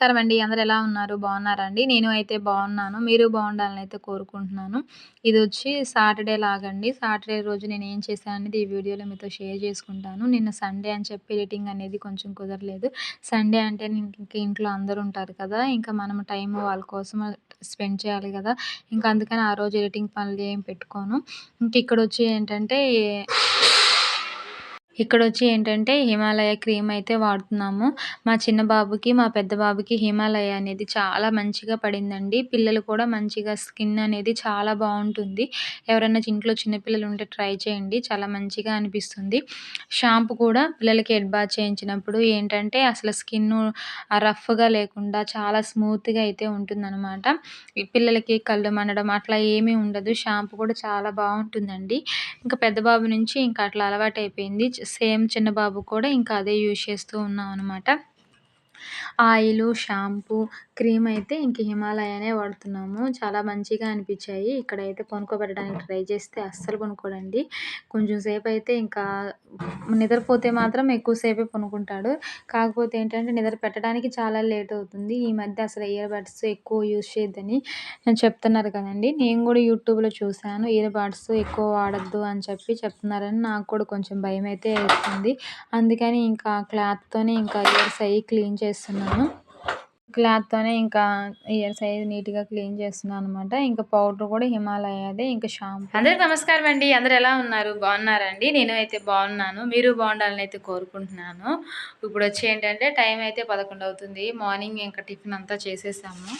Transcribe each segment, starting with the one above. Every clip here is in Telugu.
నమస్కారం అండి. అందరు ఎలా ఉన్నారు? బాగున్నారా అండి? నేను అయితే బాగున్నాను. మీరు బాగుండాలని అయితే కోరుకుంటున్నాను. ఇది వచ్చి సాటర్డే లాగండి. సాటర్డే రోజు నేను ఏం చేశాను అనేది ఈ వీడియోలో మీతో షేర్ చేసుకుంటాను. నిన్న సండే అని చెప్పి ఎడిటింగ్ అనేది కొంచెం కుదరలేదు. సండే అంటే ఇంక ఇంట్లో అందరూ ఉంటారు కదా. ఇంకా మనం టైం వాళ్ళ కోసం స్పెండ్ చేయాలి కదా. ఇంకా అందుకని ఆ రోజు ఎడిటింగ్ పనులు ఏం పెట్టుకోను. ఇంక ఇక్కడ వచ్చి ఏంటంటే ఇక్కడ వచ్చి ఏంటంటే హిమాలయ క్రీమ్ అయితే వాడుతున్నాము. మా చిన్న బాబుకి మా పెద్ద బాబుకి హిమాలయ అనేది చాలా మంచిగా పడిందండి. పిల్లలు కూడా మంచిగా స్కిన్ అనేది చాలా బాగుంటుంది. ఎవరైనా ఇంట్లో చిన్నపిల్లలు ఉంటే ట్రై చేయండి. చాలా మంచిగా అనిపిస్తుంది. షాంపూ కూడా పిల్లలకి హెడ్ బాత్ చేయించినప్పుడు ఏంటంటే అసలు స్కిన్ రఫ్గా లేకుండా చాలా స్మూత్గా అయితే ఉంటుందన్నమాట. పిల్లలకి కళ్ళు మండడం అట్లా ఏమీ ఉండదు. షాంపూ కూడా చాలా బాగుంటుందండి. ఇంకా పెద్ద బాబు నుంచి ఇంకా అట్లా అలవాటు అయిపోయింది సేమ్ చిన్న బాబు కూడా ఇంకా అదే యూజ్ చేస్తూ ఉన్నాం అనమాట ఆయిలు షాంపూ క్రీమ్ అయితే ఇంక హిమాలయనే వాడుతున్నాము. చాలా మంచిగా అనిపించాయి. ఇక్కడైతే కొనుక్కోబెట్టడానికి ట్రై చేస్తే అస్సలు కొనుక్కోడండి కొంచెం సేపు అయితే ఇంకా నిద్రపోతే మాత్రం ఎక్కువసేపే కొనుక్కుంటాడు కాకపోతే ఏంటంటే నిద్ర పెట్టడానికి చాలా లేట్ అవుతుంది. ఈ మధ్య అసలు ఇయర్ బడ్స్ ఎక్కువ యూజ్ చేయొద్దని చెప్తున్నారు కదండి. నేను కూడా యూట్యూబ్లో చూశాను. ఇయర్ బడ్స్ ఎక్కువ వాడద్దు అని చెప్పి చెప్తున్నారని నాకు కూడా కొంచెం భయం అయితే వేస్తుంది. అందుకని ఇంకా క్లాత్తోనే ఇంకా ఇయర్స్ అయ్యి క్లీన్ చేస్తున్నాను. క్లాత్తోనే ఇంకా ఇయర్ సైజ్ నీట్గా క్లీన్ చేస్తున్నాను అనమాట ఇంకా పౌడర్ కూడా హిమాలయాదే ఇంకా షాంపూ. అందరికి నమస్కారం అండి. అందరు ఎలా ఉన్నారు? బాగున్నారండి నేను అయితే బాగున్నాను. మీరు బాగుండాలని అయితే కోరుకుంటున్నాను. ఇప్పుడు వచ్చి ఏంటంటే టైం అయితే పదకొండు అవుతుంది. మార్నింగ్ ఇంకా టిఫిన్ అంతా చేసేసాము.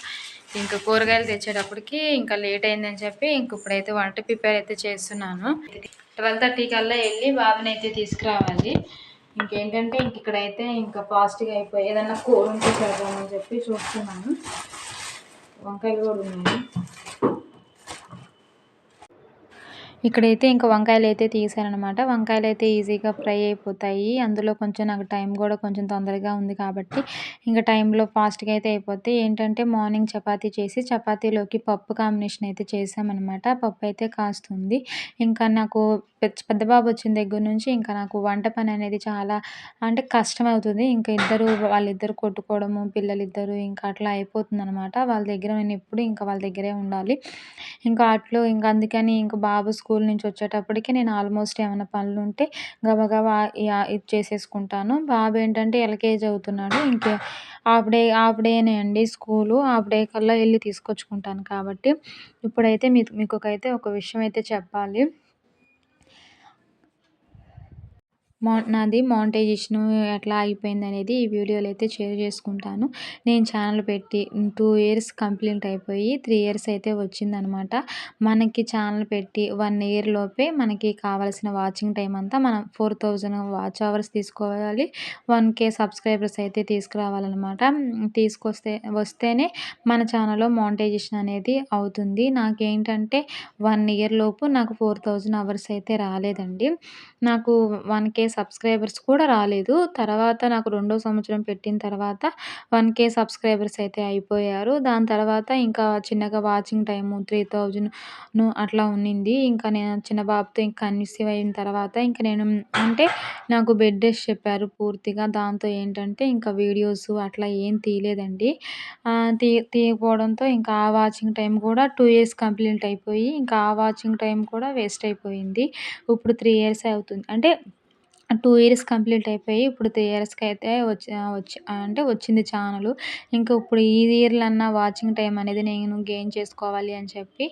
ఇంకా కూరగాయలు తెచ్చేటప్పటికి ఇంకా లేట్ అయిందని చెప్పి ఇంక ఇప్పుడైతే వంట ప్రిపేర్ అయితే చేస్తున్నాను. ట్వెల్వ్ థర్టీ కల్లా వెళ్ళి బాబుని అయితే తీసుకురావాలి. ఇంకేంటంటే ఇంక ఇక్కడైతే ఇంకా ఫాస్ట్గా అయిపోయి ఏదన్నా కూర ఉంటే చేద్దామని చెప్పి చూస్తున్నాను. వంకాయలు కూడా ఉన్నాయి. ఇక్కడైతే ఇంకా వంకాయలు అయితే తీసానమాట వంకాయలు అయితే ఈజీగా ఫ్రై అయిపోతాయి. అందులో కొంచెం నాకు టైం కూడా కొంచెం తొందరగా ఉంది కాబట్టి ఇంకా టైంలో ఫాస్ట్గా అయితే అయిపోతాయి. ఏంటంటే మార్నింగ్ చపాతీ చేసి చపాతీలోకి పప్పు కాంబినేషన్ అయితే చేసామన్నమాట పప్పు అయితే కాస్తుంది. ఇంకా నాకు పెద్ద బాబు వచ్చిన దగ్గర నుంచి ఇంకా నాకు వంట పని అనేది చాలా అంటే కష్టం అవుతుంది ఇంకా ఇద్దరు వాళ్ళిద్దరు కొట్టుకోవడము పిల్లలిద్దరు ఇంకా అట్లా అయిపోతుంది అనమాట వాళ్ళ దగ్గర నేను ఎప్పుడు ఇంకా వాళ్ళ దగ్గరే ఉండాలి. ఇంకా అట్లు ఇంకా అందుకని ఇంకా బాబు స్కూల్ నుంచి వచ్చేటప్పటికి నేను ఆల్మోస్ట్ ఏమైనా పనులు ఉంటే గబగబా ఇది చేసేసుకుంటాను. బాబు ఏంటంటే ఎల్కేజీ అవుతున్నాడు. ఇంకే హాఫ్ డే డేనే అండి స్కూలు. హాఫ్ డే కల్లా వెళ్ళి తీసుకొచ్చుకుంటాను కాబట్టి. ఇప్పుడైతే మీకు మీకు అయితే ఒక విషయం అయితే చెప్పాలి. మా నాది మానిటైజేషన్ ఎట్లా అయిపోయింది అనేది ఈ వీడియోలో అయితే షేర్ చేసుకుంటాను. నేను ఛానల్ పెట్టి టూ ఇయర్స్ కంప్లీట్ అయిపోయి త్రీ ఇయర్స్ అయితే వచ్చిందనమాట. మనకి ఛానల్ పెట్టి వన్ ఇయర్ లోపే మనకి కావాల్సిన వాచింగ్ టైం అంతా మనం ఫోర్ థౌజండ్ వాచ్ అవర్స్ తీసుకోవాలి. వన్ కే సబ్స్క్రైబర్స్ అయితే తీసుకురావాలన్నమాట. తీసుకొస్తే వస్తేనే మన ఛానల్లో మానిటైజేషన్ అనేది అవుతుంది. నాకేంటంటే వన్ ఇయర్ లోపు నాకు ఫోర్ థౌజండ్ అవర్స్ అయితే రాలేదండి. నాకు వన్ కే సబ్స్క్రైబర్స్ కూడా రాలేదు. తర్వాత నాకు రెండో సంవత్సరం పెట్టిన తర్వాత వన్ కే సబ్స్క్రైబర్స్ అయితే అయిపోయారు. దాని తర్వాత ఇంకా చిన్నగా వాచింగ్ టైము త్రీ థౌజండ్ అట్లా ఉన్నింది. ఇంకా నేను చిన్న బాబుతో ఇంకా కన్సీవ్ అయిన తర్వాత ఇంకా నేను అంటే నాకు బెడ్ రెస్ట్ చెప్పారు పూర్తిగా. దాంతో ఏంటంటే ఇంకా వీడియోస్ అట్లా ఏం తీయలేదండి. తీ తీయకపోవడంతో ఇంకా ఆ వాచింగ్ టైం కూడా టూ ఇయర్స్ కంప్లీట్ అయిపోయి ఇంకా ఆ వాచింగ్ టైం కూడా వేస్ట్ అయిపోయింది. ఇప్పుడు త్రీ ఇయర్స్ అవుతుంది. అంటే టూ ఇయర్స్ కంప్లీట్ అయిపోయి ఇప్పుడు త్రీ ఇయర్స్కి అయితే వచ్చి వచ్చి అంటే వచ్చింది ఛానల్. ఇంకా ఇప్పుడు ఈ ఇయర్లో అన్నా వాచింగ్ టైం అనేది నేను గెయిన్ చేసుకోవాలి అని చెప్పి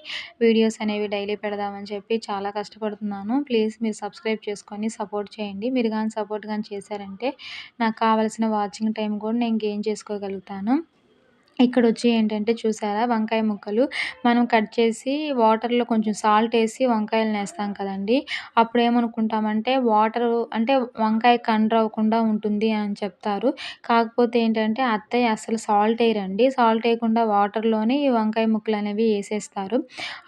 వీడియోస్ అనేవి డైలీ పెడదామని చెప్పి చాలా కష్టపడుతున్నాను. ప్లీజ్ మీరు సబ్స్క్రైబ్ చేసుకొని సపోర్ట్ చేయండి. మీరు కానీ సపోర్ట్ కానీ చేశారంటే నాకు కావాల్సిన వాచింగ్ టైం కూడా నేను గెయిన్ చేసుకోగలుగుతాను. ఇక్కడ వచ్చి ఏంటంటే చూసారా? వంకాయ ముక్కలు. మనం కట్ చేసి వాటర్లో కొంచెం సాల్ట్ వేసి వంకాయలు వేస్తాం కదండి. అప్పుడు ఏమనుకుంటామంటే వాటర్ అంటే వంకాయ కండ్రవ్వకుండా ఉంటుంది అని చెప్తారు. కాకపోతే ఏంటంటే అత్తయ్య అసలు సాల్ట్ వేయరండి. సాల్ట్ వేయకుండా వాటర్లోనే ఈ వంకాయ ముక్కలు అనేవి వేసేస్తారు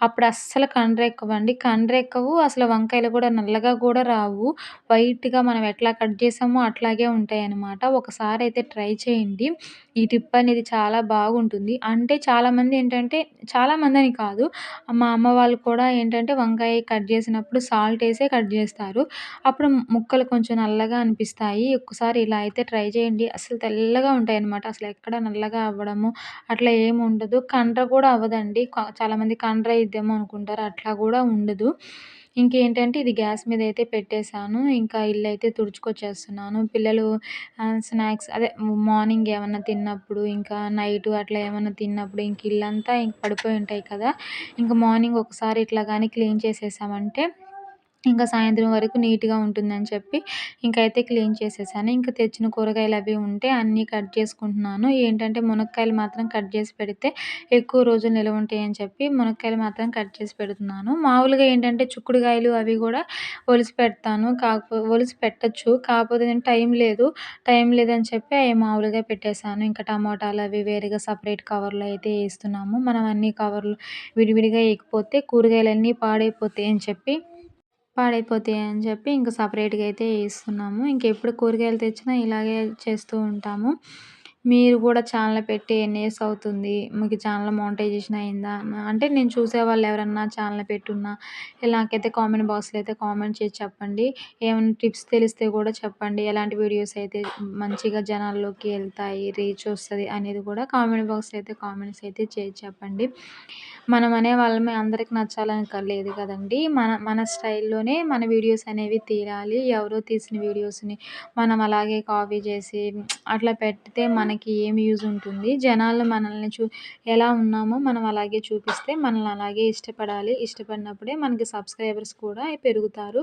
అప్పుడు అస్సలు కండ్రెక్కవండి కండ్రెక్కవు అసలు వంకాయలు కూడా నల్లగా కూడా రావు. వైట్గా మనం ఎట్లా కట్ చేసామో అట్లాగే ఉంటాయి అన్నమాట ఒకసారి అయితే ట్రై చేయండి. ఈ టిప్ అనేది చాలా బాగుంటుంది. అంటే చాలామంది ఏంటంటే చాలామందని కాదు. మా అమ్మ వాళ్ళు కూడా ఏంటంటే వంకాయ కట్ చేసినప్పుడు సాల్ట్ వేసే కట్ చేస్తారు. అప్పుడు ముక్కలు కొంచెం నల్లగా అనిపిస్తాయి. ఒక్కసారి ఇలా అయితే ట్రై చేయండి. అసలు తెల్లగా ఉంటాయి అన్నమాట అసలు ఎక్కడ నల్లగా అవ్వడము అట్లా ఏమి ఉండదు. కండ్ర కూడా అవ్వదండి. చాలామంది కండ్ర అయిద్దేమో అనుకుంటారు. అట్లా కూడా ఉండదు. ఇంకేంటంటే ఇది గ్యాస్ మీద అయితే పెట్టేశాను. ఇంకా ఇల్లు అయితే తుడుచుకొచ్చేస్తున్నాను. పిల్లలు స్నాక్స్ అదే మార్నింగ్ ఏమన్నా తిన్నప్పుడు ఇంకా నైట్ అట్లా ఏమన్నా తిన్నప్పుడు ఇంక ఇల్లంతా ఇంక పడిపోయి ఉంటాయి కదా. ఇంకా మార్నింగ్ ఒకసారి ఇట్లా కానీ క్లీన్ చేసేసామంటే ఇంకా సాయంత్రం వరకు నీట్గా ఉంటుందని చెప్పి ఇంకైతే క్లీన్ చేసేసాను. ఇంకా తెచ్చిన కూరగాయలు అవి ఉంటే అన్నీ కట్ చేసుకుంటున్నాను. ఏంటంటే మునక్కాయలు మాత్రం కట్ చేసి పెడితే ఎక్కువ రోజులు నిల్వ ఉంటాయని చెప్పి మునక్కాయలు మాత్రం కట్ చేసి పెడుతున్నాను. మామూలుగా ఏంటంటే చుక్కుడుకాయలు అవి కూడా ఒలిసి పెడతాను. కాకపో ఒలిసి పెట్టచ్చు. కాకపోతే నేను టైం లేదు. టైం లేదని చెప్పి అవి మామూలుగా పెట్టేశాను. ఇంకా టమాటాలు అవి వేరేగా సపరేట్ కవర్లో అయితే వేస్తున్నాము. మనం అన్ని కవర్లు విడివిడిగా వేయకపోతే కూరగాయలన్నీ పాడైపోతాయి అని చెప్పి పాడైపోతాయి అని చెప్పి ఇంకా సపరేట్గా అయితే వేస్తున్నాము. ఇంకెప్పుడు కూరగాయలు తెచ్చినా ఇలాగే చేస్తూ ఉంటాము. మీరు కూడా ఛానల్ పెట్టి ఎన్ని ఇయర్స్ అవుతుంది? మీకు ఛానల్ మోనిటైజేషన్ అయిందా? అంటే నేను చూసేవాళ్ళు ఎవరన్నా ఛానల్ పెట్టున్నా నాకైతే కామెంట్ బాక్స్లో అయితే కామెంట్ చేసి చెప్పండి. ఏమైనా టిప్స్ తెలిస్తే కూడా చెప్పండి. ఎలాంటి వీడియోస్ అయితే మంచిగా జనాల్లోకి వెళ్తాయి రీచ్ వస్తుంది అనేది కూడా కామెంట్ బాక్స్లో అయితే కామెంట్స్ అయితే చేసి చెప్పండి. మనం అనే వాళ్ళమే అందరికి నచ్చాలని లేదు కదండి. మన మన స్టైల్లోనే మన వీడియోస్ అనేవి తీయాలి ఎవరో తీసిన వీడియోస్ని మనం అలాగే కాపీ చేసి అట్లా పెడితే మన మనకి ఏమి యూజ్ ఉంటుంది. జనాలు మనల్ని చూ ఎలా ఉన్నామో మనం అలాగే చూపిస్తే మనల్ని అలాగే ఇష్టపడాలి. ఇష్టపడినప్పుడే మనకి సబ్స్క్రైబర్స్ కూడా పెరుగుతారు.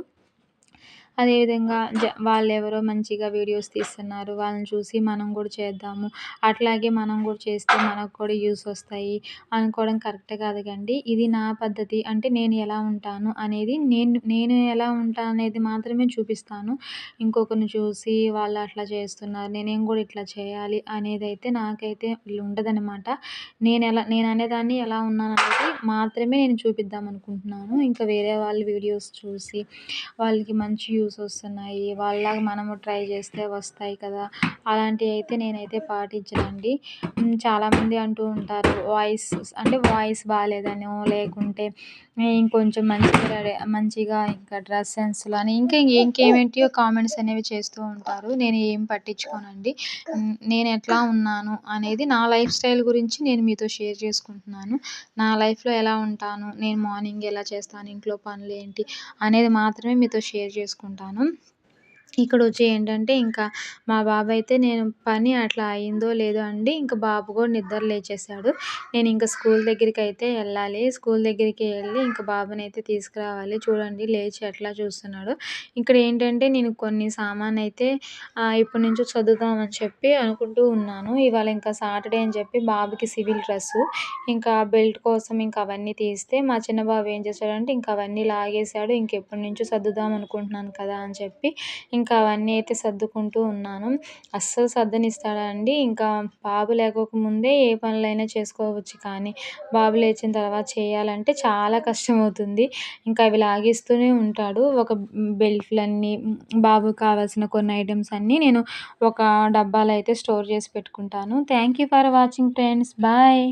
అదేవిధంగా జ వాళ్ళు ఎవరో మంచిగా వీడియోస్ తీస్తున్నారు. వాళ్ళని చూసి మనం కూడా చేద్దాము. అట్లాగే మనం కూడా చేస్తే మనకు కూడా యూస్ వస్తాయి. అనుకోవడం కరెక్ట్ కాదు కండి ఇది నా పద్ధతి. అంటే నేను ఎలా ఉంటాను అనేది నేను నేను ఎలా ఉంటాను అనేది మాత్రమే చూపిస్తాను. ఇంకొకరిని చూసి వాళ్ళు అట్లా చేస్తున్నారు. నేనేం కూడా ఇట్లా చేయాలి అనేది అయితే నాకైతే ఉండదనమాట నేను ఎలా నేను అనేదాన్ని ఎలా ఉన్నాను అనేది మాత్రమే నేను చూపిద్దాం అనుకుంటున్నాను ఇంకా వేరే వాళ్ళ వీడియోస్ చూసి వాళ్ళకి మంచి యూస్ వస్తున్నాయి వాళ్ళలాగా మనము ట్రై చేస్తే వస్తాయి కదా. అలాంటివి అయితే నేనైతే పాటించనండి. చాలామంది అంటూ ఉంటారు వాయిస్ అంటే వాయిస్ బాగాలేదనో లేకుంటే ఇంకొంచెం మంచిగా రెడీ మంచిగా ఇంకా డ్రెస్ సెన్స్లో అని ఇంకా ఇంకేమేంటియో కామెంట్స్ అనేవి చేస్తూ ఉంటారు. నేను ఏం పట్టించుకోనండి. నేను ఎట్లా ఉన్నాను అనేది నా లైఫ్ స్టైల్ గురించి నేను మీతో షేర్ చేసుకుంటున్నాను. నా లైఫ్లో ఎలా ఉంటాను నేను మార్నింగ్ ఎలా చేస్తాను ఇంట్లో పనులు ఏంటి అనేది మాత్రమే మీతో షేర్ చేసుకుంటాను అనుకుంటాను ఇక్కడ వచ్చి ఏంటంటే ఇంకా మా బాబు అయితే నేను పని అట్లా అయిందో లేదో అండి ఇంకా బాబు కూడా నిద్ర లేచేసాడు నేను ఇంకా స్కూల్ దగ్గరికి అయితే వెళ్ళాలి. స్కూల్ దగ్గరికి వెళ్ళి ఇంకా బాబుని అయితే తీసుకురావాలి. చూడండి లేచి ఎట్లా చూస్తున్నాడు. ఇక్కడ ఏంటంటే నేను కొన్ని సామాన్ అయితే ఇప్పటి నుంచి చదువుదామని చెప్పి అనుకుంటూ ఉన్నాను. ఇవాళ ఇంకా సాటర్డే అని చెప్పి బాబుకి సివిల్ డ్రెస్సు ఇంకా బెల్ట్ కోసం ఇంకా అవన్నీ తీస్తే మా చిన్న బాబు ఏం చేశాడంటే ఇంకా అవన్నీ లాగేశాడు. ఇంకెప్పటి నుంచో చదువుదాం అనుకుంటున్నాను కదా అని చెప్పి ఇంకా అవన్నీ అయితే సర్దుకుంటూ ఉన్నాను. అస్సలు సర్దనిస్తాడా అండి ఇంకా బాబు లేకోకముందే ఏ పనులైనా చేసుకోవచ్చు కానీ బాబు లేచిన తర్వాత చేయాలంటే చాలా కష్టమవుతుంది. ఇంకా అవి లాగేస్తూనే ఉంటాడు. ఒక బెల్ట్లన్నీ బాబుకి కావాల్సిన కొన్ని ఐటమ్స్ అన్నీ నేను ఒక డబ్బాలో అయితే స్టోర్ చేసి పెట్టుకుంటాను. Thank you for watching friends. Bye.